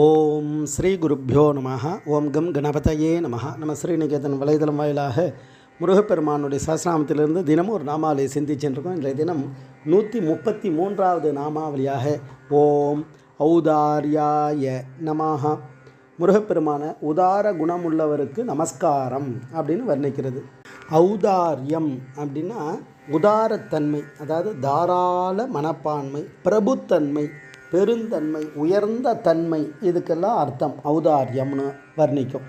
ஓம் ஸ்ரீ குருப்பியோ நம ஓம் கம் கணபதையே நம நம்ம ஸ்ரீநிகேதன் வலைதளம் வாயிலாக முருகப்பெருமானுடைய சஹஸ்ரநாமத்திலிருந்து தினமும் ஒரு நாமாவளியை சிந்திச்சுருக்கோம் இன்றைய தினம் நூற்றி முப்பத்தி மூன்றாவது நாமாவளியாக ஓம் ஔதார்யாய நமஹா. முருகப்பெருமான உதார குணமுள்ளவருக்கு நமஸ்காரம் அப்படின்னு வர்ணிக்கிறது. ஔதாரியம் அப்படின்னா உதாரத்தன்மை அதாவது தாராள மனப்பான்மை பிரபுத்தன்மை பெருந்தன்மை உயர்ந்த தன்மை இதுக்கெல்லாம் அர்த்தம். ஔதாரியம்னு வர்ணிக்கும்.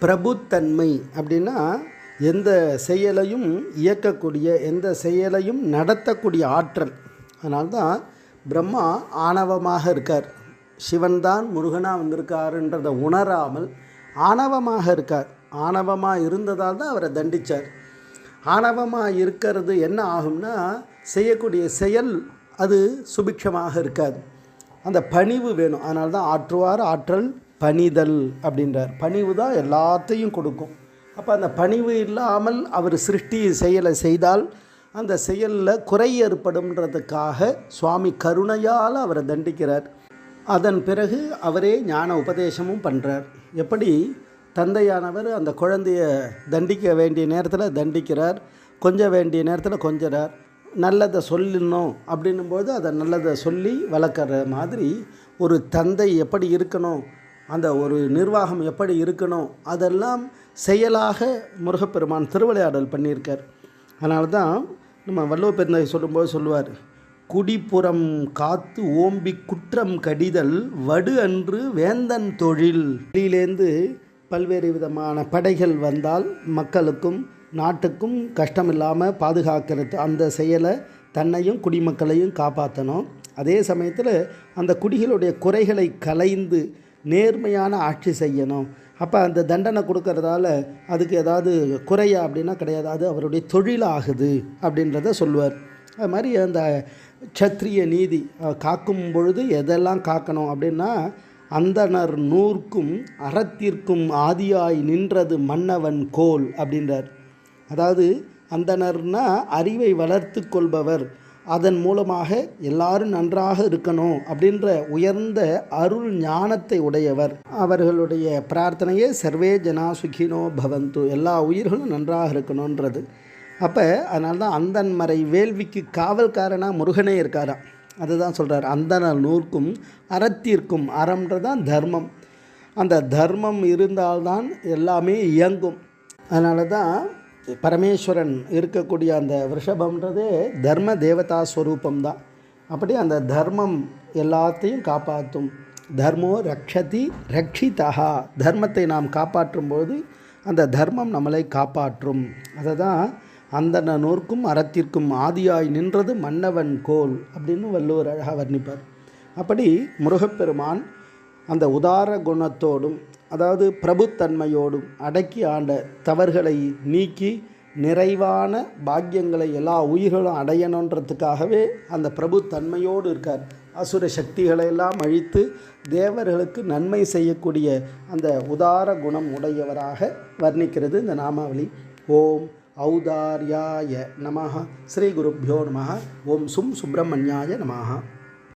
பிரபுத்தன்மை அப்படின்னா எந்த செயலையும் இயக்கக்கூடிய எந்த செயலையும் நடத்தக்கூடிய ஆற்றல். அதனால்தான் பிரம்மா ஆணவமாக இருக்கார். சிவன் தான் முருகனாக வந்திருக்காருன்றதை உணராமல் ஆணவமாக இருக்கார். ஆணவமாக இருந்ததால் தான் அவரை தண்டித்தார் ஆணவமாக இருக்கிறது என்ன ஆகும்னா செய்யக்கூடிய செயல் அது சுபிக்ஷமாக இருக்காது. அந்த பணிவு வேணும். அதனால தான் ஆற்றுவார் ஆற்றல் பணிதல் அப்படின்றார். பணிவு தான் எல்லாத்தையும் கொடுக்கும். அப்போ அந்த பணிவு இல்லாமல் அவர் சிருஷ்டி செயலை செய்தால் அந்த செயலில் குறை ஏற்படும்ன்றதுக்காக சுவாமி கருணையால் அவரை தண்டிக்கிறார். அதன் பிறகு அவரே ஞான உபதேசமும் பண்ணுறார் எப்படி? தந்தையானவர் அந்த குழந்தைய தண்டிக்க வேண்டிய நேரத்தில் தண்டிக்கிறார். கொஞ்ச வேண்டிய நேரத்தில் கொஞ்சறார். நல்லதை சொல்லணும் அப்படின்னும்போது அதை நல்லதை சொல்லி வளர்க்குற மாதிரி ஒரு தந்தை எப்படி இருக்கணும் அந்த ஒரு நிர்வாகம் எப்படி இருக்கணும் அதெல்லாம் செயலாக முருகப்பெருமான் திருவிளையாடல் பண்ணியிருக்கார். அதனால தான் நம்ம வள்ளுவ பெருந்தகை சொல்லும்போது சொல்லுவார் குடிப்புறம் காத்து ஓம்பி குற்றம் கடிதல் வடு அன்று வேந்தன் தொழில். வெளியிலேருந்து பல்வேறு விதமான படைகள் வந்தால் மக்களுக்கும் நாட்டுக்கும் கஷ்டமில்லாமல் பாதுகாக்கிறது. அந்த செயலை தன்னையும் குடிமக்களையும் காப்பாற்றணும் அதே சமயத்தில் அந்த குடிகளுடைய குறைகளை கலைந்து நேர்மையான ஆட்சி செய்யணும். அப்போ அந்த தண்டனை கொடுக்கறதால அதுக்கு ஏதாவது குறையா அப்படின்னா கிடையாது. அது அவருடைய தொழிலாகுது அப்படின்றத சொல்லுவார். அது மாதிரி அந்த சத்திரிய நீதி காக்கும் பொழுது எதெல்லாம் காக்கணும் அப்படின்னா அந்தனர் நூற்கும் அறத்திற்கும் ஆதியாய் நின்றது மன்னவன் கோல் அப்படின்றார். அதாவது அந்தனர்னா அறிவை வளர்த்து கொள்பவர் அதன் மூலமாக எல்லாரும் நன்றாக இருக்கணும் அப்படின்ற உயர்ந்த அருள் ஞானத்தை உடையவர். அவர்களுடைய பிரார்த்தனையே சர்வே ஜனா சுகினோ பவந்து எல்லா உயிர்களும் நன்றாக இருக்கணுன்றது அப்போ அதனால தான் அந்தன் மறை வேள்விக்கு காவல்காரனாக முருகனே இருக்காராம் அதுதான் சொல்கிறார் அந்த நூற்கும் அறத்திற்கும் அறம்ன்றதான் தர்மம். அந்த தர்மம் இருந்தால்தான் எல்லாமே இயங்கும். அதனால தான் பரமேஸ்வரன் இருக்கக்கூடிய அந்த ரிஷபம்ன்றதே தர்ம தேவதா ஸ்வரூபம் தான் அப்படி அந்த தர்மம் எல்லாத்தையும் காப்பாற்றும். தர்மோ ரக்ஷதி ரக்ஷிதா தர்மத்தை நாம் காப்பாற்றும் போது அந்த தர்மம் நம்மளை காப்பாற்றும். அதை தான் அந்த நூற்கும் அறத்திற்கும் ஆதியாய் நின்றது மன்னவன் கோல் அப்படின்னு வள்ளுவர் அழகாக வர்ணிப்பார். அப்படி முருகப்பெருமான் அந்த உதார குணத்தோடும் அதாவது பிரபுத்தன்மையோடும் அடக்கி ஆண்ட தவறுகளை நீக்கி நிறைவான பாக்கியங்களை எல்லா உயிர்களும் அடையணுன்றதுக்காகவே அந்த பிரபுத்தன்மையோடு இருக்கார். அசுர சக்திகளை எல்லாம் அழித்து தேவர்களுக்கு நன்மை செய்யக்கூடிய அந்த உதார குணம் உடையவராக வர்ணிக்கிறது இந்த நாமாவளி. ஓம் ஔதார்யாய நமஹ ஸ்ரீ குருப்பியோ நம ஓம் சும் சுப்பிரமணியாய நமஹா